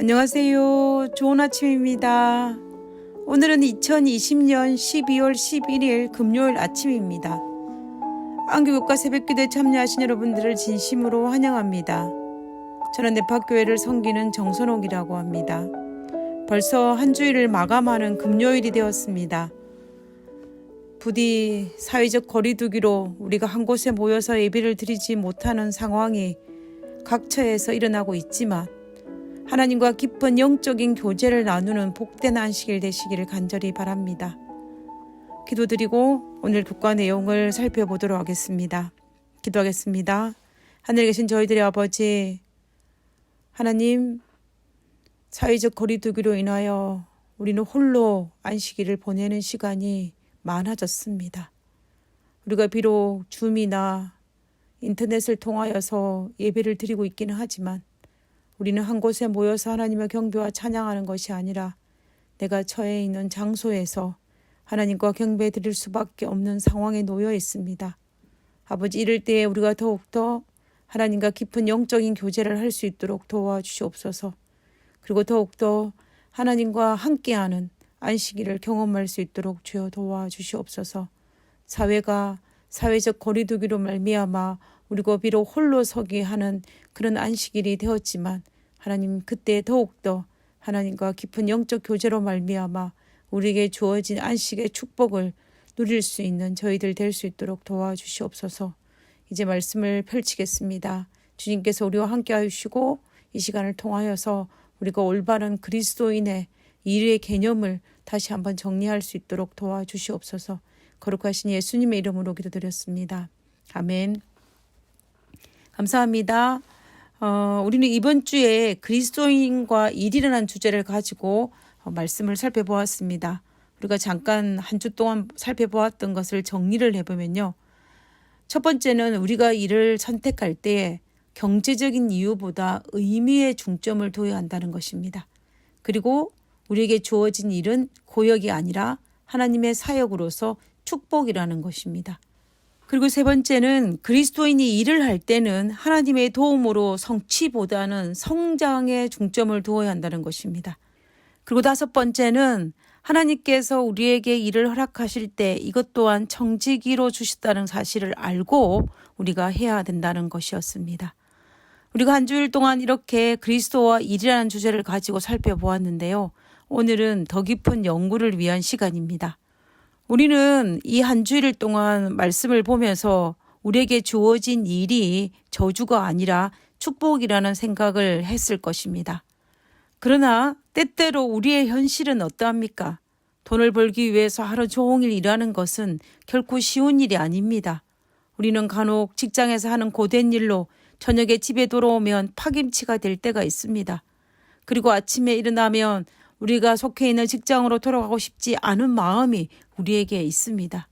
안녕하세요. 좋은 아침입니다. 오늘은 2020년 12월 11일 금요일 아침입니다. 안교육과 새벽기도에 참여하신 여러분들을 진심으로 환영합니다. 저는 네파교회를 섬기는 정선옥이라고 합니다. 벌써 한 주일을 마감하는 금요일이 되었습니다. 부디 사회적 거리두기로 우리가 한 곳에 모여서 예배를 드리지 못하는 상황이 각처에서 일어나고 있지만 하나님과 깊은 영적인 교제를 나누는 복된 안식일 되시기를 간절히 바랍니다. 기도드리고 오늘 국가 내용을 살펴보도록 하겠습니다. 기도하겠습니다. 하늘에 계신 저희들의 아버지 하나님 사회적 거리두기로 인하여 우리는 홀로 안식일을 보내는 시간이 많아졌습니다. 우리가 비록 줌이나 인터넷을 통하여서 예배를 드리고 있기는 하지만 우리는 한 곳에 모여서 하나님의 경배와 찬양하는 것이 아니라 내가 처해 있는 장소에서 하나님과 경배 드릴 수밖에 없는 상황에 놓여 있습니다. 아버지 이럴 때에 우리가 더욱더 하나님과 깊은 영적인 교제를 할 수 있도록 도와주시옵소서. 그리고 더욱더 하나님과 함께하는 안식일을 경험할 수 있도록 주여 도와주시옵소서. 사회가 사회적 거리두기로 말미암아 우리가 비록 홀로 서기 하는 그런 안식일이 되었지만 하나님 그때 더욱더 하나님과 깊은 영적 교제로 말미암아 우리에게 주어진 안식의 축복을 누릴 수 있는 저희들 될 수 있도록 도와주시옵소서. 이제 말씀을 펼치겠습니다. 주님께서 우리와 함께 하시고 이 시간을 통하여서 우리가 올바른 그리스도인의 일의 개념을 다시 한번 정리할 수 있도록 도와주시옵소서. 거룩하신 예수님의 이름으로 기도드렸습니다. 아멘. 감사합니다. 어, 우리는 이번 주에 그리스도인과 일이라는 주제를 가지고 어, 말씀을 살펴보았습니다. 우리가 잠깐 한 주 동안 살펴보았던 것을 정리를 해보면요. 첫 번째는 우리가 일을 선택할 때 경제적인 이유보다 의미에 중점을 둬야 한다는 것입니다. 그리고 우리에게 주어진 일은 고역이 아니라 하나님의 사역으로서 축복이라는 것입니다. 그리고 세 번째는 그리스도인이 일을 할 때는 하나님의 도움으로 성취보다는 성장에 중점을 두어야 한다는 것입니다. 그리고 다섯 번째는 하나님께서 우리에게 일을 허락하실 때 이것 또한 청지기로 주셨다는 사실을 알고 우리가 해야 된다는 것이었습니다. 우리가 한 주일 동안 이렇게 그리스도와 일이라는 주제를 가지고 살펴보았는데요. 오늘은 더 깊은 연구를 위한 시간입니다. 우리는 이 한 주일 동안 말씀을 보면서 우리에게 주어진 일이 저주가 아니라 축복이라는 생각을 했을 것입니다. 그러나 때때로 우리의 현실은 어떠합니까? 돈을 벌기 위해서 하루 종일 일하는 것은 결코 쉬운 일이 아닙니다. 우리는 간혹 직장에서 하는 고된 일로 저녁에 집에 돌아오면 파김치가 될 때가 있습니다. 그리고 아침에 일어나면 우리가 속해 있는 직장으로 돌아가고 싶지 않은 마음이 우리에게 있습니다.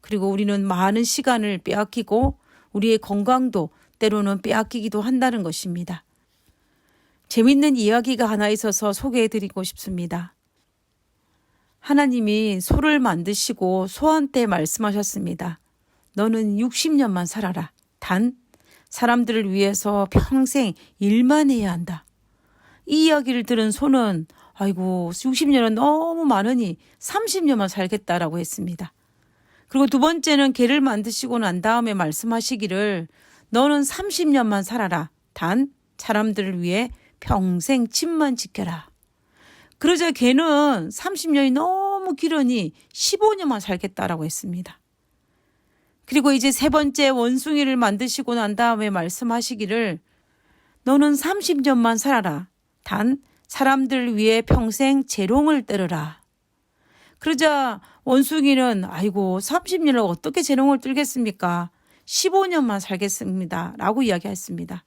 그리고 우리는 많은 시간을 빼앗기고 우리의 건강도 때로는 빼앗기기도 한다는 것입니다. 재밌는 이야기가 하나 있어서 소개해 드리고 싶습니다. 하나님이 소를 만드시고 소한테 말씀하셨습니다. 너는 60년만 살아라. 단, 사람들을 위해서 평생 일만 해야 한다. 이 이야기를 들은 소는 아이고 60년은 너무 많으니 30년만 살겠다라고 했습니다. 그리고 두 번째는 개를 만드시고 난 다음에 말씀하시기를 너는 30년만 살아라. 단 사람들을 위해 평생 집만 지켜라. 그러자 개는 30년이 너무 길으니 15년만 살겠다라고 했습니다. 그리고 이제 세 번째 원숭이를 만드시고 난 다음에 말씀하시기를 너는 30년만 살아라. 단 사람들 위해 평생 재롱을 떨어라. 그러자 원숭이는 아이고 30년을 어떻게 재롱을 떨겠습니까? 15년만 살겠습니다. 라고 이야기했습니다.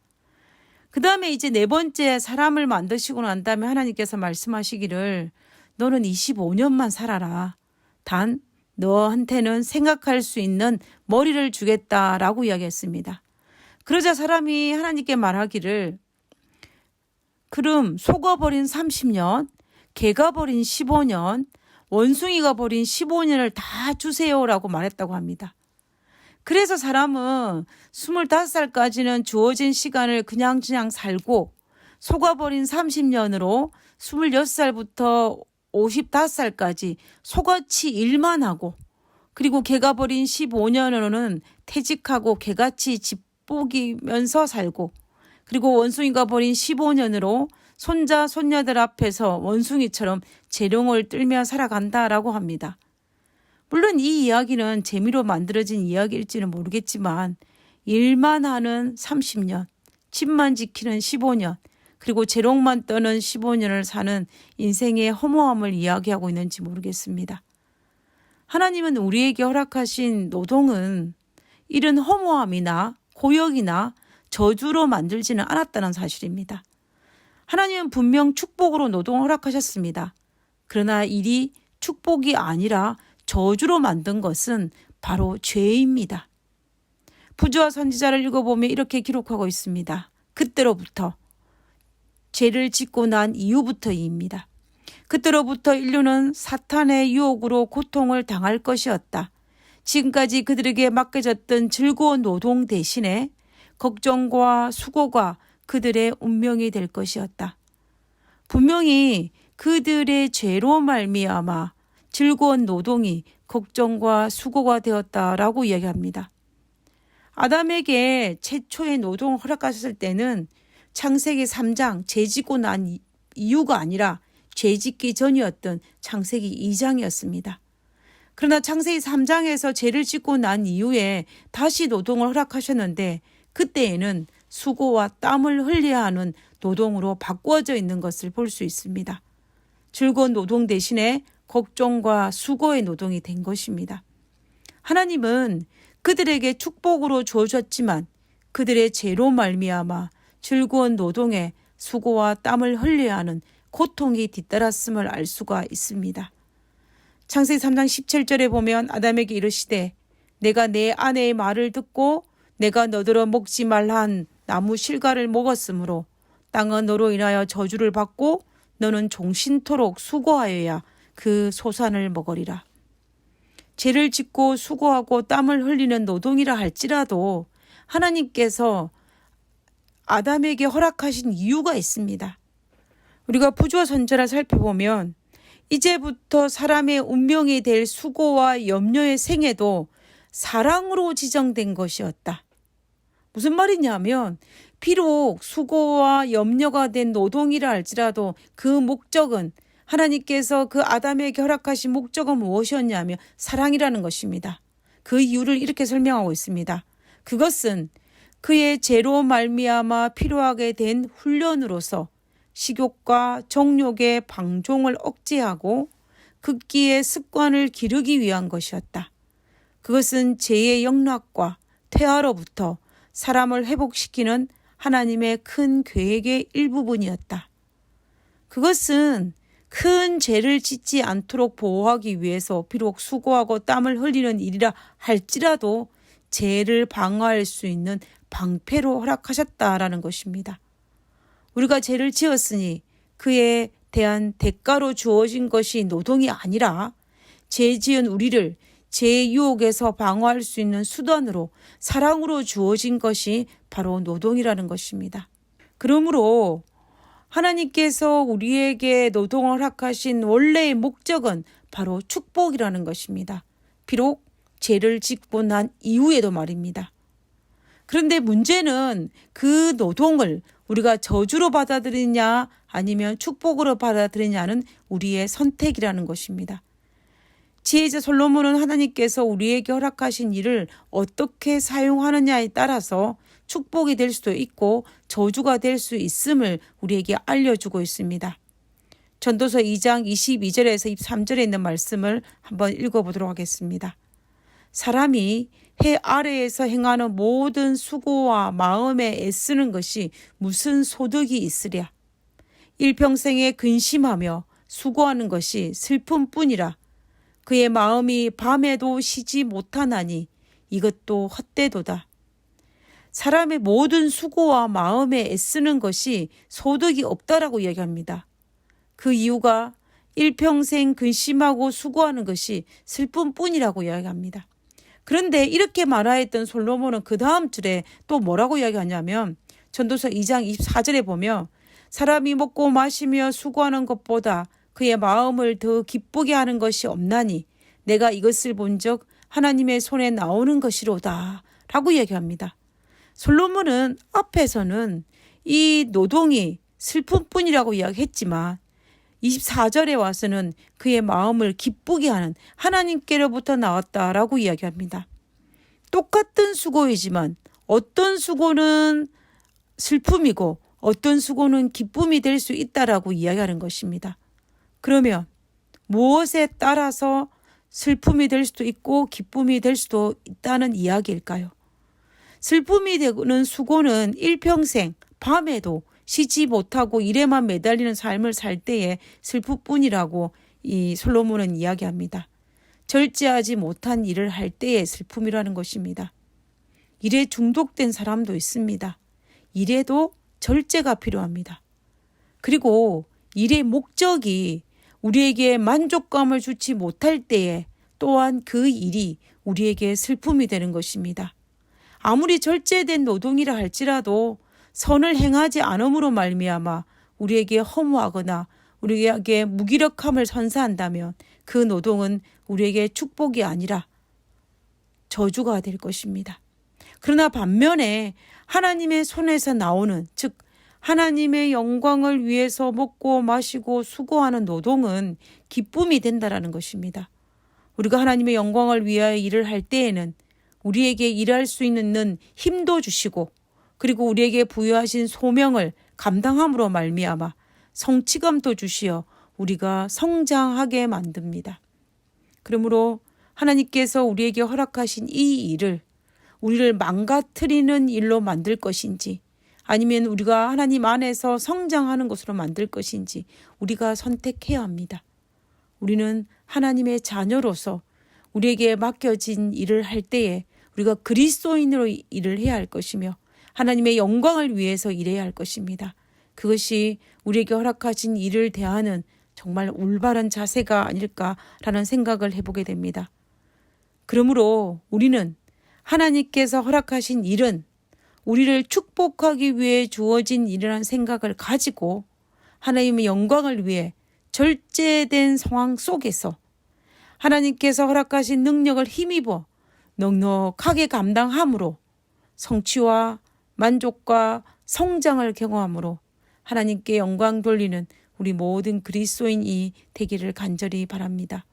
그 다음에 이제 네 번째 사람을 만드시고 난 다음에 하나님께서 말씀하시기를 너는 25년만 살아라. 단 너한테는 생각할 수 있는 머리를 주겠다라고 이야기했습니다. 그러자 사람이 하나님께 말하기를 그럼 속아버린 30년, 개가 버린 15년, 원숭이가 버린 15년을 다 주세요라고 말했다고 합니다. 그래서 사람은 25살까지는 주어진 시간을 그냥 그냥 살고 속아버린 30년으로 26살부터 55살까지 속아치 일만 하고 그리고 개가 버린 15년으로는 퇴직하고 개같이 집복이면서 살고 그리고 원숭이가 버린 15년으로 손자 손녀들 앞에서 원숭이처럼 재롱을 떨며 살아간다라고 합니다. 물론 이 이야기는 재미로 만들어진 이야기일지는 모르겠지만 일만 하는 30년, 집만 지키는 15년, 그리고 재롱만 떠는 15년을 사는 인생의 허무함을 이야기하고 있는지 모르겠습니다. 하나님은 우리에게 허락하신 노동은 이런 허무함이나 고역이나 저주로 만들지는 않았다는 사실입니다. 하나님은 분명 축복으로 노동을 허락하셨습니다. 그러나 일이 축복이 아니라 저주로 만든 것은 바로 죄입니다. 부조와 선지자를 읽어보면 이렇게 기록하고 있습니다. 그때로부터 죄를 짓고 난 이후부터입니다. 그때로부터 인류는 사탄의 유혹으로 고통을 당할 것이었다. 지금까지 그들에게 맡겨졌던 즐거운 노동 대신에 걱정과 수고가 그들의 운명이 될 것이었다. 분명히 그들의 죄로 말미암아 즐거운 노동이 걱정과 수고가 되었다라고 이야기합니다. 아담에게 최초의 노동을 허락하셨을 때는 창세기 3장 죄짓고 난 이유가 아니라 죄짓기 전이었던 창세기 2장이었습니다. 그러나 창세기 3장에서 죄를 짓고 난 이후에 다시 노동을 허락하셨는데 그때에는 수고와 땀을 흘려야 하는 노동으로 바꾸어져 있는 것을 볼 수 있습니다. 즐거운 노동 대신에 걱정과 수고의 노동이 된 것입니다. 하나님은 그들에게 축복으로 주어졌지만 그들의 죄로 말미암아 즐거운 노동에 수고와 땀을 흘려야 하는 고통이 뒤따랐음을 알 수가 있습니다. 창세기 3장 17절에 보면 아담에게 이르시되 내가 내 아내의 말을 듣고 내가 너더러 먹지 말란 나무 실과를 먹었으므로 땅은 너로 인하여 저주를 받고 너는 종신토록 수고하여야 그 소산을 먹으리라. 죄를 짓고 수고하고 땀을 흘리는 노동이라 할지라도 하나님께서 아담에게 허락하신 이유가 있습니다. 우리가 부조와 선자를 살펴보면 이제부터 사람의 운명이 될 수고와 염려의 생애도 사랑으로 지정된 것이었다. 무슨 말이냐면 비록 수고와 염려가 된 노동이라 할지라도 그 목적은 하나님께서 그 아담에게 허락하신 목적은 무엇이었냐면 사랑이라는 것입니다. 그 이유를 이렇게 설명하고 있습니다. 그것은 그의 죄로 말미암아 필요하게 된 훈련으로서 식욕과 정욕의 방종을 억제하고 극기의 습관을 기르기 위한 것이었다. 그것은 죄의 영락과 퇴화로부터 사람을 회복시키는 하나님의 큰 계획의 일부분이었다. 그것은 큰 죄를 짓지 않도록 보호하기 위해서 비록 수고하고 땀을 흘리는 일이라 할지라도 죄를 방어할 수 있는 방패로 허락하셨다라는 것입니다. 우리가 죄를 지었으니 그에 대한 대가로 주어진 것이 노동이 아니라 죄 지은 우리를 죄 유혹에서 방어할 수 있는 수단으로 사랑으로 주어진 것이 바로 노동이라는 것입니다. 그러므로 하나님께서 우리에게 노동을 허락하신 원래의 목적은 바로 축복이라는 것입니다. 비록 죄를 짓고 난 이후에도 말입니다. 그런데 문제는 그 노동을 우리가 저주로 받아들이냐 아니면 축복으로 받아들이냐는 우리의 선택이라는 것입니다. 지혜자 솔로몬은 하나님께서 우리에게 허락하신 일을 어떻게 사용하느냐에 따라서 축복이 될 수도 있고 저주가 될 수 있음을 우리에게 알려주고 있습니다. 전도서 2장 22절에서 23절에 있는 말씀을 한번 읽어보도록 하겠습니다. 사람이 해 아래에서 행하는 모든 수고와 마음에 애쓰는 것이 무슨 소득이 있으랴. 일평생에 근심하며 수고하는 것이 슬픔뿐이라. 그의 마음이 밤에도 쉬지 못하나니 이것도 헛되도다. 사람의 모든 수고와 마음에 애쓰는 것이 소득이 없다라고 이야기합니다. 그 이유가 일평생 근심하고 수고하는 것이 슬픔 뿐이라고 이야기합니다. 그런데 이렇게 말하였던 솔로몬은 그 다음 줄에 또 뭐라고 이야기하냐면 전도서 2장 24절에 보면 사람이 먹고 마시며 수고하는 것보다 그의 마음을 더 기쁘게 하는 것이 없나니 내가 이것을 본적 하나님의 손에 나오는 것이로다. 라고 얘기합니다. 솔로몬은 앞에서는 이 노동이 슬픔뿐이라고 이야기했지만 24절에 와서는 그의 마음을 기쁘게 하는 하나님께로부터 나왔다라고 이야기합니다. 똑같은 수고이지만 어떤 수고는 슬픔이고 어떤 수고는 기쁨이 될 수 있다라고 이야기하는 것입니다. 그러면 무엇에 따라서 슬픔이 될 수도 있고 기쁨이 될 수도 있다는 이야기일까요? 슬픔이 되는 수고는 일평생 밤에도 쉬지 못하고 일에만 매달리는 삶을 살 때의 슬픔뿐이라고 이 솔로몬은 이야기합니다. 절제하지 못한 일을 할 때의 슬픔이라는 것입니다. 일에 중독된 사람도 있습니다. 일에도 절제가 필요합니다. 그리고 일의 목적이 우리에게 만족감을 주지 못할 때에 또한 그 일이 우리에게 슬픔이 되는 것입니다. 아무리 절제된 노동이라 할지라도 선을 행하지 않음으로 말미암아 우리에게 허무하거나 우리에게 무기력함을 선사한다면 그 노동은 우리에게 축복이 아니라 저주가 될 것입니다. 그러나 반면에 하나님의 손에서 나오는 즉 하나님의 영광을 위해서 먹고 마시고 수고하는 노동은 기쁨이 된다라는 것입니다. 우리가 하나님의 영광을 위하여 일을 할 때에는 우리에게 일할 수 있는 힘도 주시고 그리고 우리에게 부여하신 소명을 감당함으로 말미암아 성취감도 주시어 우리가 성장하게 만듭니다. 그러므로 하나님께서 우리에게 허락하신 이 일을 우리를 망가뜨리는 일로 만들 것인지 아니면 우리가 하나님 안에서 성장하는 것으로 만들 것인지 우리가 선택해야 합니다. 우리는 하나님의 자녀로서 우리에게 맡겨진 일을 할 때에 우리가 그리스도인으로 일을 해야 할 것이며 하나님의 영광을 위해서 일해야 할 것입니다. 그것이 우리에게 허락하신 일을 대하는 정말 올바른 자세가 아닐까라는 생각을 해보게 됩니다. 그러므로 우리는 하나님께서 허락하신 일은 우리를 축복하기 위해 주어진 일이라는 생각을 가지고 하나님의 영광을 위해 절제된 상황 속에서 하나님께서 허락하신 능력을 힘입어 넉넉하게 감당함으로 성취와 만족과 성장을 경험함으로 하나님께 영광 돌리는 우리 모든 그리스도인이 되기를 간절히 바랍니다.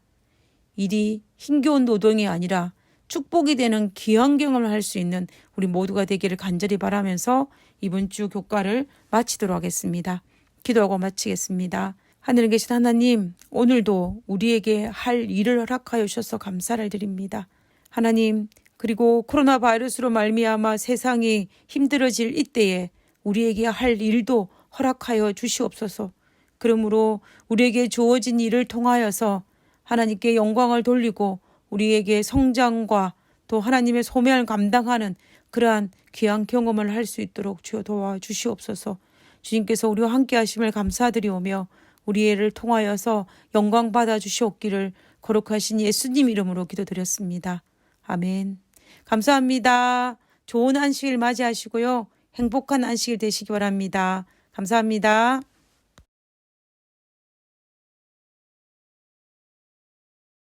일이 힘겨운 노동이 아니라 축복이 되는 귀한 경험을 할 수 있는 우리 모두가 되기를 간절히 바라면서 이번 주 교과를 마치도록 하겠습니다. 기도하고 마치겠습니다. 하늘에 계신 하나님, 오늘도 우리에게 할 일을 허락하여 주셔서 감사를 드립니다. 하나님, 그리고 코로나 바이러스로 말미암아 세상이 힘들어질 이때에 우리에게 할 일도 허락하여 주시옵소서. 그러므로 우리에게 주어진 일을 통하여서 하나님께 영광을 돌리고 우리에게 성장과 또 하나님의 소명을 감당하는 그러한 귀한 경험을 할 수 있도록 주여 도와주시옵소서. 주님께서 우리와 함께 하심을 감사드리오며 우리 애를 통하여서 영광 받아 주시옵기를 거룩하신 예수님 이름으로 기도드렸습니다. 아멘. 감사합니다. 좋은 안식일 맞이하시고요. 행복한 안식일 되시기 바랍니다. 감사합니다.